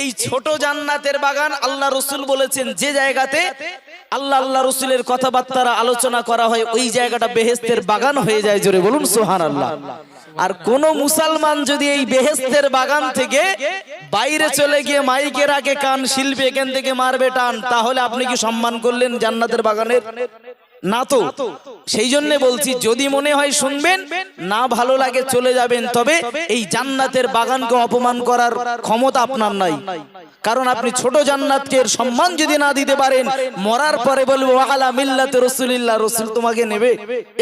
এই ছোট জান্নাতের বাগান আল্লাহ রসুল বলেছেন, যে জায়গাতে আল্লাহ আল্লাহ রসুলের কথাবার্তারা আলোচনা করা হয়, ওই জায়গাটা বেহেস্তের বাগান হয়ে যায়, জোরে বলুন সোহান আল্লাহ আর কোন মুসলমান যদি এই বেহেস্তের বাগান থেকে বাইরে চলে গিয়ে মাইকের আগে কান শিল্পী, এখান থেকে মারবে টান, তাহলে আপনি কি সম্মান করলেন জান্নাতের বাগানের? না তো? সেই জন্য বলছি যদি মনে হয় শুনবেন না ভালো লাগে চলে যাবেন তবে এই জান্নাতের বাগানকে অপমান করার ক্ষমতা আপনার নাই। কারণ আপনি ছোট জান্নাতকে সম্মান যদি না দিতে পারেন মরার পরে বলব আলা মিল্লাতে রসুলিল্লাহ রসুল তোমাকে নেবে।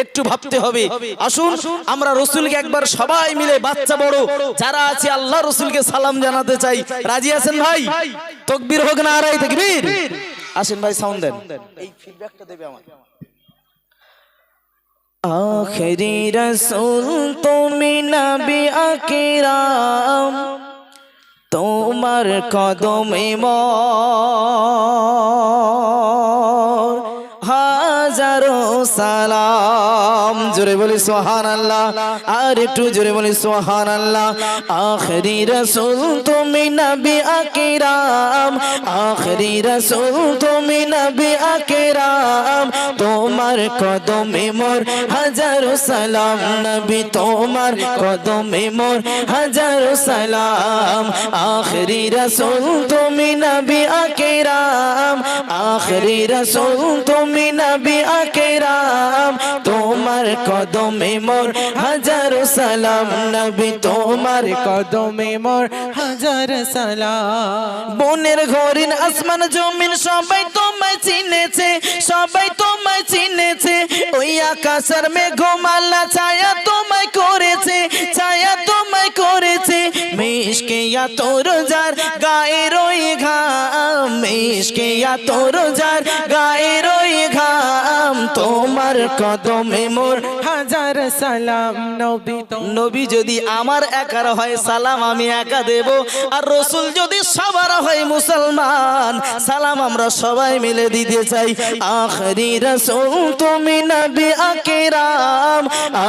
একটু ভাবতে হবে। আসুন আমরা রসুলকে একবার সবাই মিলে বাচ্চা বড় যারা আছে আল্লাহ রসুলকে সালাম জানাতে চাই। রাজি আছেন ভাই? তকবির হোক না আড়াই তকবির। আসেন ভাই সাউন্ড দেন। এই ফিডব্যাকটা দেবে আমার আখেরি রসুল তুমি নবি আকিরাম তোমার কদমে মর হাজারো সালাম। জোরে বলি সোহান আল্লাহ আর একটু জোরে বলি সোহান আল্লাহ আখরি রসুল তুমি নবী আকিরাম। আখরি রসুল তুমি নবী আকিরাম। তোমার কদমে মোর হাজারো সালাম। নবী তোমার কদমে মোর হাজারো সালাম। আখরি রসুল তুমি নবী আকিরাম। আখরি রসুল, তুমি নবী আকিরাম। তোমার কদমে মোর হাজারো সালাম। নবী, তোমার কদমে মোর হাজার সালাম। বনের ঘরিন, আসমান, জমিন, সবাই তোমায় চিনেছে, সবাই তোমায় চিনেছে। ওই আকাশের মেঘমালা ছায়া তোমায় করেছে, ছায়া তোমায় করেছে। মিশকে তোর যার গায়ের ওই ঘাম মিশকে তোর যার গায়ে রই ঘাম তোমার কদমে মোর সালাম নবী নবী যদি আমার একার হয় সালাম আমি একা দেব। আর রসুল যদি সবার হয় মুসলমান সালাম আমরা সবাই মিলে দিতে চাই। আখরি রসুল তুমি নবী আকেরাম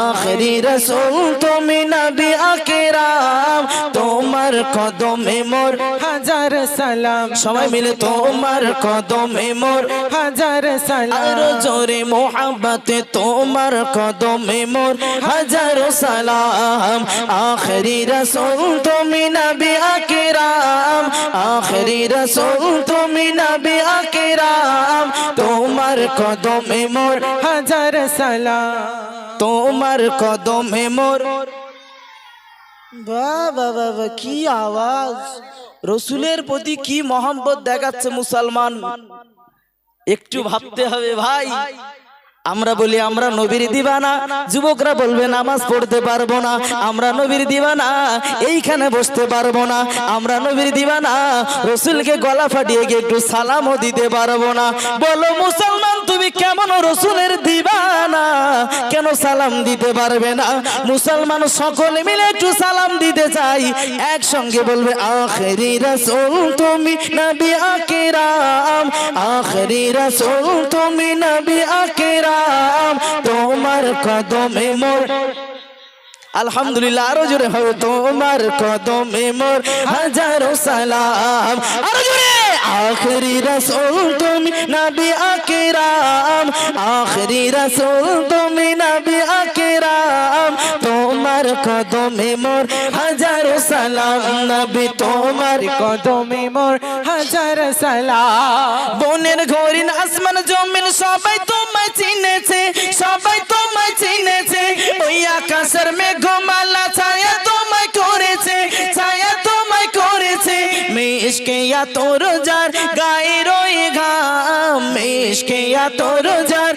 আখরি রসুল তুমি নবী আকেরাম। তোমার কদমে মোর হাজার সালাম। সবাই মিলে তোমার কদমে মোর হাজার সালাম। জোরে মোহাম্মতে তোমার কদমে মোর হাজারো সালাম। আখরি রসুল তুমি নবী আকিরাম। আখরি রসুল তুমি নবী আকিরাম। তোমার কদমে মোর হাজার সালাম। তোমার কদমে মোর বাহ বাহ, কি আওয়াজ। রসুলের প্রতি কি মহব্বত দেখাচ্ছে মুসলমান। একটু ভাবতে হবে ভাই। আমরা বলি, আমরা নবীর দিবানা। যুবকরা বলবে, নামাজ পড়তে পারব না। আমরা নবীর দিবানা। এইখানে বসতে পারব না। আমরা নবীর দিবানা। রসুলকে গলা ফাটিয়ে গিয়ে একটু সালামও দিতে পারব না। বলো, মুসলমান, তুমি কেমন রসুলের দিবানা? কেন সালাম দিতে পারবে না? মুসলমান সকলে মিলে একটু সালাম দিতে চাই। একসঙ্গে বলবে, আখেরি রসুল তুমি নবী আকিরাম। আখেরি রসুল তুমি নবী আকিরাম। তোমার কদমে মোর। আলহামদুলিল্লাহ, আরও জোরে হবে তোমার কদমে মোর হাজারো সালাম। আরও জোরে! আখরি রসুল তুমি, নবী আকিরাম। আখরি রসুল তুমি, নবী আকিরাম। তোমার কদমে মোর হাজারো সালাম, নবী তোমার কদমে মোর হাজার সালাম। বনের ঘরিন আসমান, জমিন, সবাই তোমায় চিনেছে, সবাই তোমায় চিনেছে। ওই আকাশের ছায়া তোমায় করেছে, ছায়া তোমায় করেছে। মিশকে তোর যার ওই ঘাম মিশকে তোর যার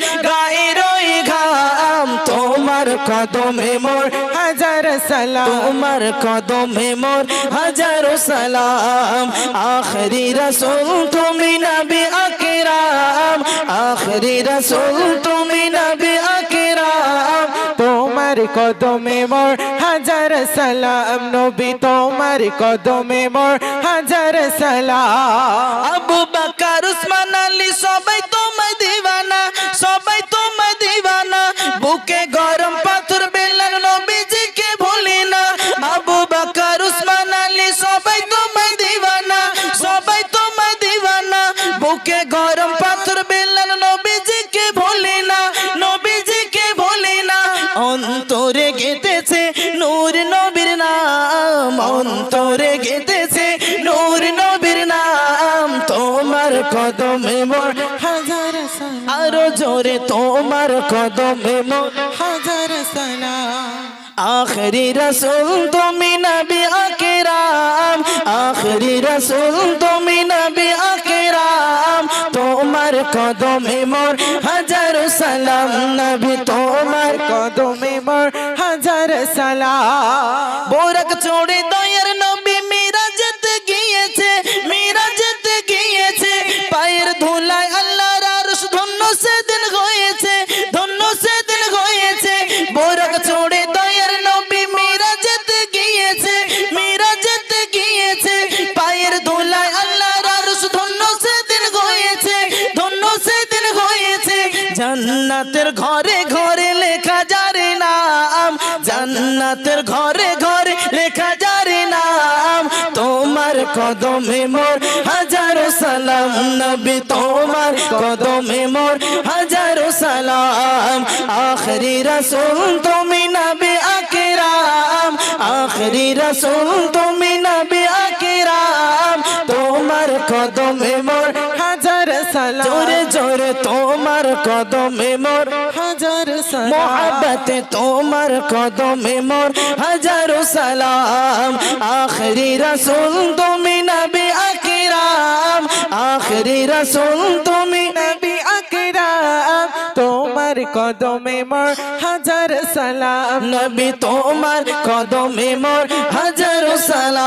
ওই ঘাম। তোমার কদমে মোর হাজার সালাম, তোমার কদমে মোর হাজারো সালাম। আখরি রসুল তুমি নবী আকিরাম, আখরি রসুল তুমি নবী আকেরাম। তোমার কদমে মোর হাজার সালাম, নবী তোমার কদমে মোর হাজার সালাম। আবু বাকার, উসমান, আলী সবাই বুকে গরম পাথর বেলাল নবীজিকে ভোলে না, নবীজিকে ভোলে না। অন্তরে গেতেছে নূর নবীর নাম, অন্তরে গেতেছে নূর নবীর নাম। তোমার কদমে মোর হাজার আরও জোরে তোমার কদমে মোর হাজার সালাম। آخری رسول تو می نبی اکرام آخری رسول تو কদমে মোর হাজার সালাম। নবী তোমার কদমে মোর হাজার সালাম। বোরক চড়ে দয়ার জান্নাতের ঘরে ঘরে লেখা যারে নাম। জান্নাতের ঘরে ঘরে লেখা যারে নাম। তোমার কদমে মোর হাজারো সালাম। নবী, তোমার কদমে মোর হাজারো সালাম। আখরি রসুল, তুমি নবী আকরাম। আখরি রসুল, তুমি তোমার কদমে মোর হাজার সালাম। মোহাবতে তোমার কদমে মোর হাজারো সালাম। আখরি রসুল তুমি নবী আকরাম। আখরি রসুল তুমি নবী আকরাম। তোমার কদমে মোর হাজার সালাম। নবী তোমার কদমে মোর হাজারো সালাম।